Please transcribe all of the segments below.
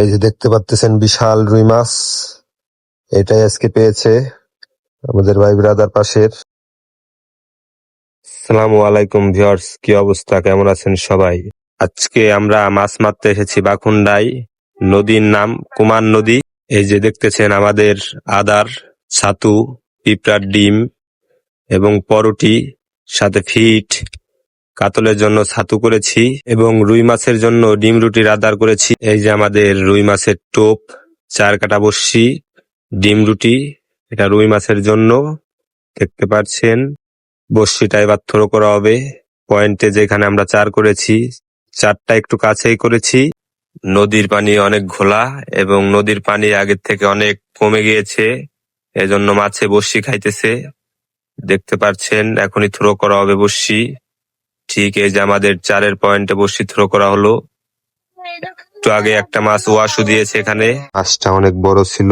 এই যে দেখতে পাচ্তেছেন বিশাল রুই মাছ। এটাই আজকে পেয়েছে আমাদের ভাই ব্রাদার পাশের। সালামু আলাইকুম ভিউয়ার্স, কি অবস্থা? কেমন আছেন সবাই? আজকে আমরা মাছ মারতে এসেছি বাকুন্ডাই নদীর নাম কুমার নদী। এই যে দেখতেছেন আমাদের আদার, ছাতু, পিঁপড়ার ডিম এবং পরোটি, সাথে ফিট কাতলের জন্য ছাতু করেছি এবং রুই মাছের জন্য ডিম রুটির আদার করেছি। এই যে আমাদের রুই মাছের টোপ, চার কাটা বসছি ডিম রুটি, এটা রুই মাছের জন্য। দেখতে পাচ্ছেন বর্ষিটা এবার থ্রো করা হবে। পয়েন্টে যেখানে আমরা চার করেছি, চারটা একটু কাছেই করেছি। নদীর পানি অনেক ঘোলা এবং নদীর পানি আগের থেকে অনেক কমে গিয়েছে, এজন্য মাছে বর্ষি খাইতেছে। দেখতে পাচ্ছেন, এখনই থ্রো করা হবে বর্ষি ঠিক এই যে আমাদের চারের পয়েন্টে বর্ষি থ্রো করা হলো। একটু আগে একটা মাছ ওয়াশু দিয়েছে এখানে। মাছটা অনেক বড় ছিল।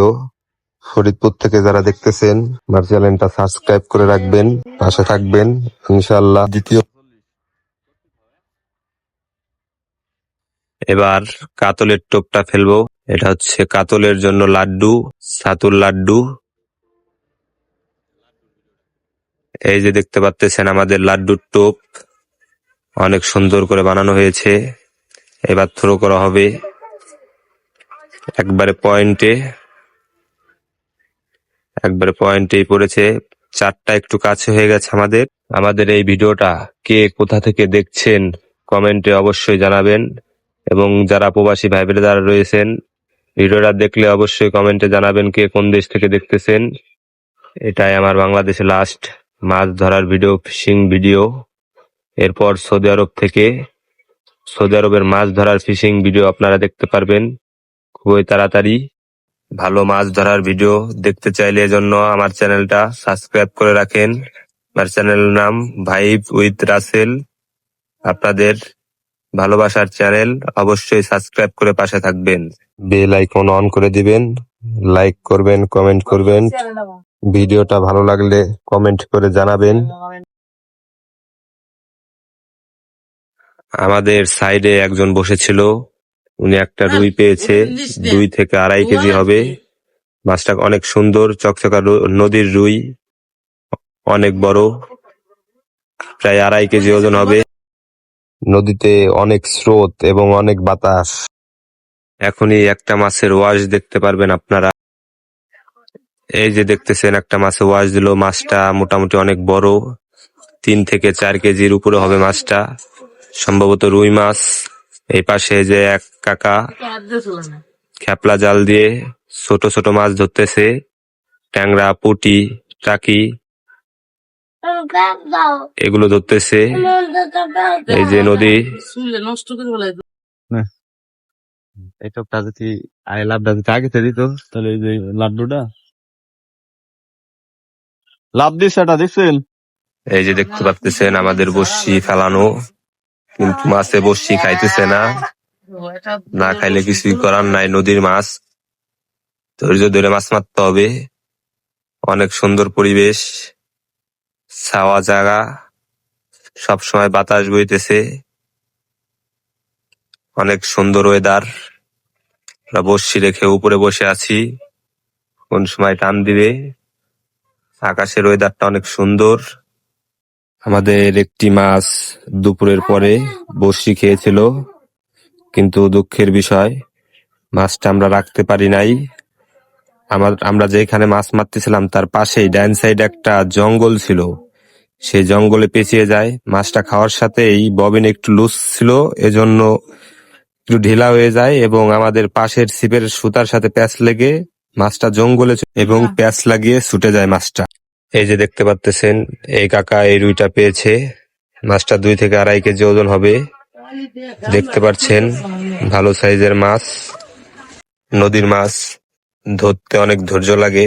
ফরিদপুর থেকে যারা দেখতেছেন আমার চ্যানেলটা সাবস্ক্রাইব করে রাখবেন পাশে থাকবেন ইনশাআল্লাহ। দ্বিতীয় এবার কাতলের টোপটা ফেলব। এটা হচ্ছে কাতলের জন্য লাড্ডু ছাতুর লাড্ডু। এই যে দেখতে পাচ্তেছেন আমাদের লাড্ডুর টোপ। অনেক সুন্দর করে বানানো হয়েছে। এবার থ্রো করা হবে একবারে পয়েন্টে একবারে পয়েন্টেই পড়েছে। চারটা একটু কাছে হয়ে গেছে আমাদের। আমাদের এই ভিডিওটা কে কোথা থেকে দেখছেন কমেন্টে অবশ্যই জানাবেন। এবং যারা প্রবাসী ভাই যারা রয়েছেন, ভিডিওটা দেখলে অবশ্যই কমেন্টে জানাবেন কে কোন দেশ থেকে দেখতেছেন। এটাই আমার বাংলাদেশে লাস্ট মাছ ধরার ভিডিও ফিশিং ভিডিও এরপর সৌদি আরব থেকে সৌদি আরবের মাছ ধরার ফিশিং ভিডিও আপনারা দেখতে পারবেন। খুবই তাড়াতাড়ি ভালো মাছ ধরার ভিডিও দেখতে চাইলে এজন্য আমার চ্যানেলটা সাবস্ক্রাইব করে রাখেন। আমার চ্যানেলের নাম ভাইব উইথ রাসেল। আপনাদের ভালোবাসার চ্যানেল অবশ্যই সাবস্ক্রাইব করে পাশে থাকবেন। বেল আইকন অন করে দিবেন লাইক করবেন কমেন্ট করবেন। ভিডিওটা ভালো লাগলে কমেন্ট করে জানাবেন। আমাদের সাইডে একজন বসেছিল উনি একটা রুই পেয়েছে দুই থেকে আড়াই কেজি হবে। মাছটা অনেক সুন্দর চকচকা নদীর রুই অনেক বড় প্রায় আড়াই কেজি ওজন হবে। নদীতে অনেক স্রোত এবং অনেক বাতাস। এখনই একটা মাছের ওয়াশ দেখতে পারবেন আপনারা। এই যে দেখতেছেন একটা মাছে ওয়াশ দিল। মাছটা মোটামুটি অনেক বড় তিন থেকে চার কেজির উপরে হবে মাছটা। সম্ভবত রুই মাছ এই পাশে যে এক কাকা খেপলা জাল দিয়ে ছোট ছোট মাছ ধরতেছে ট্যাংরা পুটি টাকি এগুলো ধরতেছে। এই যে নদী। নষ্ট করে যদি আই লাভটা যদি আগে দিত তাহলে এই যে লাড্ডুটা। লাভ দিচ্ছে এটা দেখছেন? এই যে দেখতে পাচ্ছেন আমাদের বসি ফেলানো। কিন্তু মাছে বসি খাইতেছে না। না খাইলে কিছুই করার নাই, নদীর মাছ। ধৈর্য ধরে মাছ মারতে হবে। অনেক সুন্দর পরিবেশ, ছাওয়া জায়গা সব সময় বাতাস বইতেছে। অনেক সুন্দর ওয়েদার আমরা বসছি রেখে উপরে বসে আছি। কোন সময় টান দিবে। আকাশের ওয়েদারটা অনেক সুন্দর। আমাদের একটি মাছ দুপুরের পরে বসি খেয়েছিল কিন্তু দুঃখের বিষয় মাছটা আমরা রাখতে পারি নাই। আমার আমরা যেখানে মাছ মারতেছিলাম তার পাশেই ডাইন সাইড একটা জঙ্গল ছিল। সেই জঙ্গলে পেঁচিয়ে যায়। মাছটা খাওয়ার সাথেই ববিন একটু লুজ ছিল এজন্য একটু ঢিলা হয়ে যায় এবং আমাদের পাশের ছিপের সুতার সাথে প্যাঁচ লেগে মাছটা জঙ্গলে এবং প্যাঁচ লাগিয়ে ছুটে যায় মাছটা। এই যে দেখতে পাচ্তেছেন, এই কাকা এই রুইটা পেয়েছে। মাছটা দুই থেকে আড়াই কেজি ওজন হবে। দেখতে পাচ্ছেন, ভালো সাইজের মাছ, নদীর মাছ, ধরতে অনেক ধৈর্য লাগে।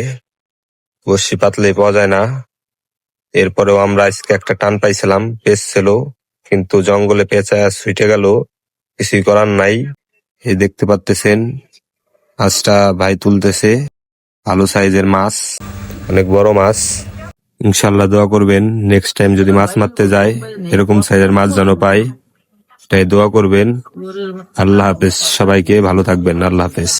বসি পাতলে পাওয়া যায় না। এরপরেও আমরা আজকে একটা টান পাইছিলাম, পেঁচ ছিল, কিন্তু জঙ্গলে পেঁচা ছুটে গেল, কিছুই করার নাই। এই দেখতে পাচ্তেছেন, মাছটা ভাই তুলতেছে, ভালো সাইজের মাছ, অনেক বড় মাছ। ইনশাল্লাহ দোয়া করবেন। নেক্সট টাইম যদি মাছ মারতে যায়, এরকম সাইজের মাছ যেন পাই তাই দোয়া করবেন। আল্লাহ হাফেজ। সবাইকে ভালো থাকবেন। আল্লাহ হাফেজ।